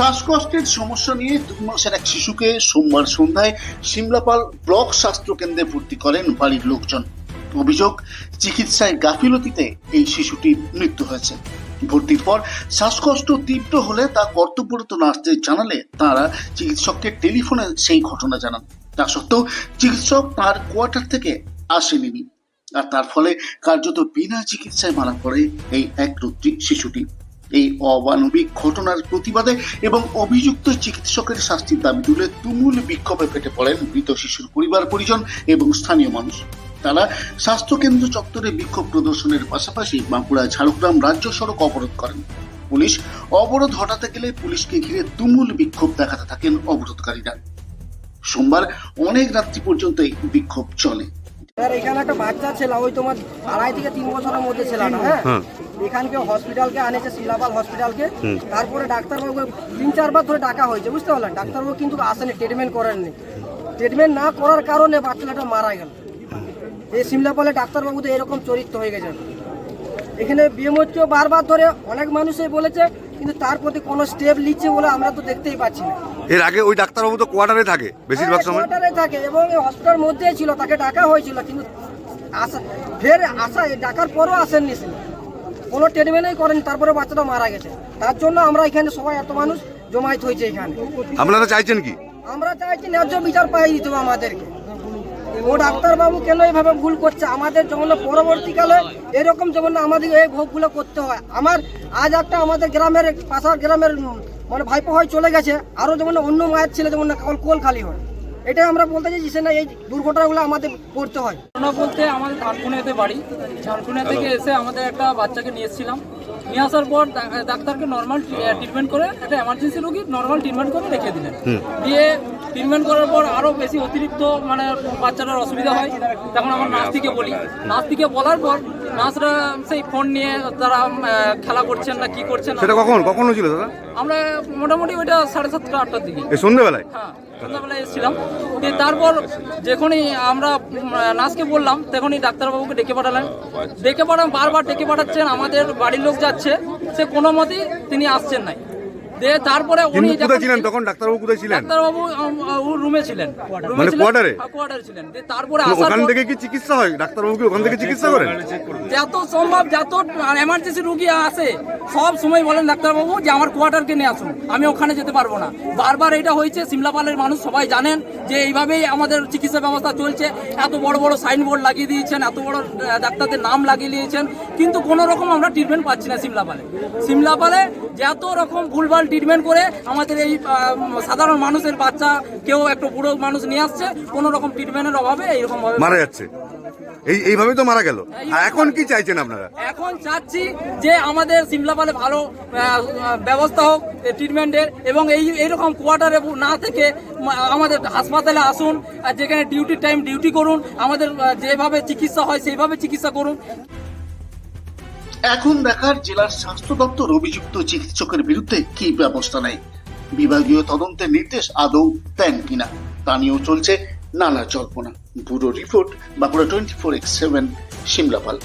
শ্বাসকষ্টের সমস্যা নিয়ে দুই এক শিশুকে সোমবার সন্ধ্যায় সিমলাপাল ব্লক স্বাস্থ্য কেন্দ্রে ভর্তি করেন বাড়ির লোকজন। অভিযোগ, চিকিৎসায় গাফিলতিতে এই শিশুটির মৃত্যু হয়েছে। ভর্তির পর শ্বাসকষ্ট তীব্র হলে তা কর্তব্যরত নার্সদের জানালে তারা চিকিৎসককে টেলিফোনে সেই ঘটনা জানান। তা সত্ত্বেও চিকিৎসক তার কোয়ার্টার থেকে আসেনি আর তার ফলে কার্যত বিনা চিকিৎসায় মারা পড়ে এই এক শিশুটি। এই অমানবিক ঘটনার প্রতিবাদে এবং অভিযুক্ত চিকিৎসকের শাস্তির দাবি তুলে তুমুল বিক্ষোভে ফেটে পড়েন মৃত শিশুর পরিবার পরিজন এবং স্থানীয় মানুষ। তারা স্বাস্থ্যকেন্দ্র চত্বরে বিক্ষোভ প্রদর্শনের পাশাপাশি বাঁকুড়া ঝাড়গ্রাম রাজ্য সড়ক অবরোধ করেন। পুলিশ অবরোধ হটাতে গেলে পুলিশকে ঘিরে তুমুল বিক্ষোভ দেখাতে থাকেন অবরোধকারীরা। সোমবার অনেক রাত্রি পর্যন্ত এই বিক্ষোভ চলে। এখানে একটা বাচ্চা ছিল ওই তোমার আড়াই থেকে তিন বছরের মধ্যে ছিল না হ্যাঁ। এখানকে হসপিটালকে আনেছে শিলাপাল হসপিটালকে তারপরে ডাক্তারবাবু তিন চারবার ধরে ডাকা হয়েছে বুঝতে পারলেন? ডাক্তারবাবু কিন্তু আসেনি ট্রিটমেন্ট করেননি। ট্রিটমেন্ট না করার কারণে বাচ্চাটা মারা গেল। এই সিমলাপালে ডাক্তারবাবু তো এরকম চরিত্র হয়ে গেছে। এখানে বিএমওকেও বারবার ধরে অনেক মানুষই বলেছে কিন্তু তার প্রতি কোনো স্টেপ নিচ্ছে বলে আমরা তো দেখতেই পাচ্ছি না। এর আগে ওই ডাক্তারবাবু তো কোয়ার্টারে থাকে বেশিরভাগ সময়। কোয়ার্টারে থাকে এবং এই হসপিটাল মধ্যেই ছিল তাকে ডাকা হয়েছিল কিন্তু আসা ফের আসা ডাকার পরও আসেননি কোনো ট্রিটমেন্টই করেনি তারপরে বাচ্চাটা মারা গেছে। তার জন্য আমরা এখানে সবাই এত মানুষ জমায়েত হয়েছে এখানে। আপনারা চাইছেন কি? আমরা চাইছি ন্যায্য বিচার পাই দিতে হবে আমাদেরকে। ও ডাক্তারবাবু কেন এইভাবে ভুল করছে? আমাদের যেমন পরবর্তীকালে এরকম যেমন আমাদের এই ভোগগুলো করতে হয়। আমার আজ একটা আমাদের গ্রামের পাশার গ্রামের মানে ভাইপো হয় চলে গেছে। আরও যেমন অন্য মায়ের ছেলে যেমন না কল কোল খালি হয়। এটাই আমরা বলতে চাইছি না এই দুর্ঘটনাগুলো আমাদের পড়তে হয়। ঘটনা বলতে আমাদের ঝাড়খুনিয়াতে বাড়ি। ঝাড়খুনিয়া থেকে এসে আমাদের একটা বাচ্চাকে নিয়ে এসেছিলাম। নিয়ে আসার পর ডাক্তারকে নর্মাল ট্রিটমেন্ট করে একটা এমার্জেন্সি রোগী নর্মাল ট্রিটমেন্ট করে রেখে দিলেন। দিয়ে ট্রিটমেন্ট করার পর আরও বেশি অতিরিক্ত মানে বাচ্চাটার অসুবিধা হয়। তখন আমার নার্সটিকে বলি। নার্সটিকে বলার পর নার্সরা সেই ফোন নিয়ে তারা খেলা করছেন না কি করছেন? সেটা কখন? কখন হয়েছিল দাদা? আমরা মোটামুটি ওইটা সাড়ে সাতটা আটটার দিকে। এই সন্ধ্যেবেলায়? হ্যাঁ সন্ধ্যাবেলায় এসেছিলাম। দিয়ে তারপর যখনই আমরা নার্সকে বললাম তখনই ডাক্তারবাবুকে ডেকে পাঠালেন ডেকে পাঠান বারবার ডেকে পাঠাচ্ছেন আমাদের বাড়ির লোক যাচ্ছে সে কোনো মতেই তিনি আসছেন নাই। দিয়ে তারপরে উনি কোথায় ছিলেন তখন? ডাক্তারবাবু কোথায় ছিলেন? ডাক্তারবাবু রুমে ছিলেন। মানে কোয়ার্টারে? হ্যাঁ, কোয়ার্টারে ছিলেন। দিয়ে তারপরে আসার ওখান থেকে কি চিকিৎসা হয়? ডাক্তারবাবু কি ওখান থেকে চিকিৎসা করেন? যত সম্ভব যত এমার্জেন্সি রুগী আসে সব সময় বলেন ডাক্তারবাবু যে আমার কোয়ার্টারকে নিয়ে আসুন আমি ওখানে যেতে পারব না। বারবার এটা হয়েছে সিমলাপালের মানুষ সবাই জানেন যে এইভাবেই আমাদের চিকিৎসা ব্যবস্থা চলছে। এত বড় বড় সাইনবোর্ড লাগিয়ে দিয়েছেন এত বড় ডাক্তারদের নাম লাগিয়ে দিয়েছেন। কিন্তু কোনো রকম আমরা ট্রিটমেন্ট পাচ্ছি না সিমলাপালে। সিমলাপালে যত রকম ভুলভাল ট্রিটমেন্ট করে আমাদের এই সাধারণ মানুষের বাচ্চা কেউ একটু বুড়ো মানুষ নিয়ে আসছে কোনো রকম ট্রিটমেন্টের অভাবে এইরকম ভাবে মারা যাচ্ছে। এই এইভাবেই তো মারা গেল। এখন কি চাইছেন আপনারা? এখন চাচ্ছি যে আমাদের সিমলাপালে ভালো ব্যবস্থা হোক ট্রিটমেন্টের এবং এই এইরকম কোয়ার্টারে না থেকে আমাদের হাসপাতালে আসুন আর যেখানে ডিউটি টাইম ডিউটি করুন আমাদের যেভাবে চিকিৎসা হয় সেইভাবে চিকিৎসা করুন। এখন দেখার জেলার স্বাস্থ্য দপ্তর অভিযুক্ত চিকিৎসকের বিরুদ্ধে কি ব্যবস্থা নেয়? বিভাগীয় তদন্তের নির্দেশ আদৌ দেন কিনা? তা নিয়েও চলছে নানা জল্পনা। Bureau report, Bankura twenty four x seven, Simlapal.